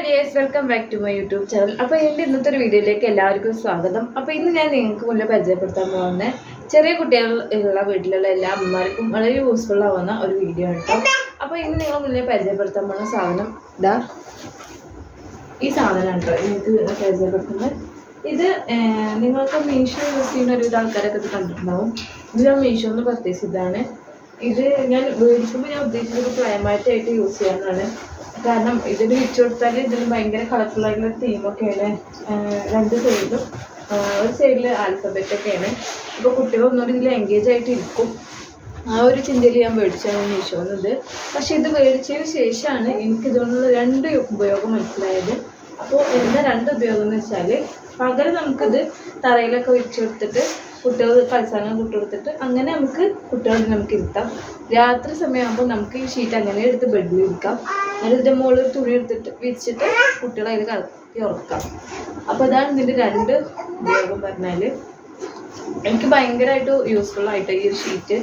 Hi dears welcome back to my YouTube channel അപ്പോൾ എന്റെ ഇന്നത്തെ ഒരു വീഡിയോയിലേക്ക് എല്ലാവർക്കും സ്വാഗതം. അപ്പോൾ ഇന്ന് ഞാൻ നിങ്ങൾക്ക് മുന്നിൽ പരിചയപ്പെടുത്താൻ പോകുന്ന ചെറിയ കുട്ടികൾ ഉള്ള വീട്ടിലുള്ള എല്ലാ അമ്മമാർക്കും വളരെ യൂസ്ഫുൾ ആവുന്ന ഒരു വീഡിയോ കേട്ടോ അപ്പോൾ ഇന്ന് നിങ്ങൾ മുന്നിൽ പരിചയപ്പെടുത്താൻ പോകുന്ന സാധനം ഇതാ ഈ സാധനം കേട്ടോ നിങ്ങൾക്ക് പരിചയപ്പെടുത്തുന്നത്. ഇത് നിങ്ങൾക്ക് മീഷോ യൂസ് ചെയ്യുന്ന ഒരു ആൾക്കാരൊക്കെ ഇത് കണ്ടിട്ടുണ്ടാവും. ഇത് ഞാൻ മീഷോ എന്ന് പർച്ചേസ് ചെയ്തതാണ്. ഇത് ഞാൻ മേടിക്കുമ്പോൾ ഞാൻ ഉദ്ദേശിച്ചത് ക്ലൈമാറ്റായിട്ട് യൂസ് ചെയ്യാനാണ്. കാരണം ഇതിന് വെച്ച് കൊടുത്താൽ ഇതിന് ഭയങ്കര കളർഫുൾ ആയിട്ടുള്ള തീമൊക്കെയാണ് രണ്ട് സൈഡിലും ഒരു സൈഡിൽ ആൽഫബറ്റ് ഇപ്പോൾ ഒന്നുകൂടി ഇതിൽ എൻഗേജ് ആയിട്ട് ഇരിക്കും ആ ഒരു ചിന്തയിൽ ഞാൻ മേടിച്ചാണ് മീശോന്നത് പക്ഷെ ഇത് മേടിച്ചതിന് ശേഷമാണ് എനിക്ക് ഇതുകൊണ്ടുള്ള രണ്ട് ഉപയോഗം മനസ്സിലായത്. അപ്പോൾ എന്താ രണ്ട് ഉപയോഗം എന്ന് വെച്ചാൽ പകരം നമുക്കിത് തറയിലൊക്കെ വെച്ച് കൊടുത്തിട്ട് കുട്ടികൾ കളിസ്ഥാനം കൂട്ടി കൊടുത്തിട്ട് അങ്ങനെ നമുക്ക് കുട്ടികളെ നമുക്ക് ഇരുത്താം. രാത്രി സമയമാകുമ്പോൾ നമുക്ക് ഈ ഷീറ്റ് അങ്ങനെ എടുത്ത് ബെഡിൽ ഇരിക്കാം. അങ്ങനെ ഇതിന്റെ മുകളിൽ തുണി എടുത്തിട്ട് വിരിച്ചിട്ട് കുട്ടികളെ അതിൽ കടത്തി ഉറക്കാം. അപ്പോൾ അതാണ് ഇതിന്റെ രണ്ട് ഉപയോഗം പറഞ്ഞാൽ എനിക്ക് ഭയങ്കരമായിട്ട് യൂസ്ഫുൾ ആയിട്ട് ഈ ഒരു ഷീറ്റ്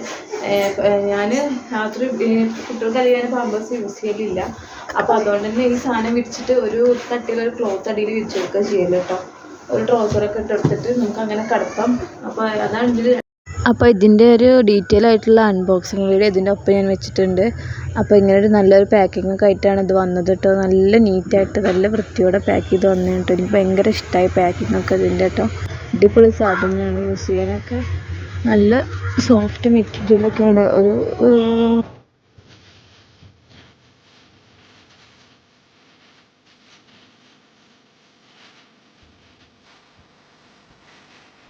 ഞാൻ രാത്രി കുട്ടികൾക്ക് അധികം പാമ്പേഴ്സ് യൂസ് ചെയ്യലില്ല. അപ്പോൾ അതുകൊണ്ട് തന്നെ ഈ സാധനം വിരിച്ചിട്ട് ഒരു തട്ടിയിൽ ഒരു ക്ലോത്ത് അടിയിൽ വിരിച്ച് കൊടുക്കുക ചെയ്യൽ കേട്ടോ ഒരു ട്രൗസറൊക്കെ ഇട്ടെടുത്തിട്ട് നമുക്ക് അങ്ങനെ കിടക്കാം അപ്പോൾ അതാണ് ഇതിൽ അപ്പോൾ ഇതിന്റെ ഒരു ഡീറ്റെയിൽ ആയിട്ടുള്ള അൺബോക്സിങ് വീഡിയോ ഇതിന്റെ ഒപ്പം ഞാൻ വെച്ചിട്ടുണ്ട്. അപ്പോൾ ഇങ്ങനെ ഒരു നല്ലൊരു പാക്കിംഗ് ഒക്കെ ആയിട്ടാണ് ഇത് വന്നത് കേട്ടോ നല്ല നീറ്റായിട്ട് നല്ല വൃത്തിയോടെ പാക്ക് ചെയ്ത് വന്നു കേട്ടോ എനിക്ക് ഭയങ്കര ഇഷ്ടമായി പാക്കിംഗ് ഒക്കെ ഇതിന്റെ കേട്ടോ അടിപൊളി സാധനമാണ് യൂസ് ചെയ്യാനൊക്കെ നല്ല സോഫ്റ്റ് മെറ്റീരിയലൊക്കെയാണ് ഒരു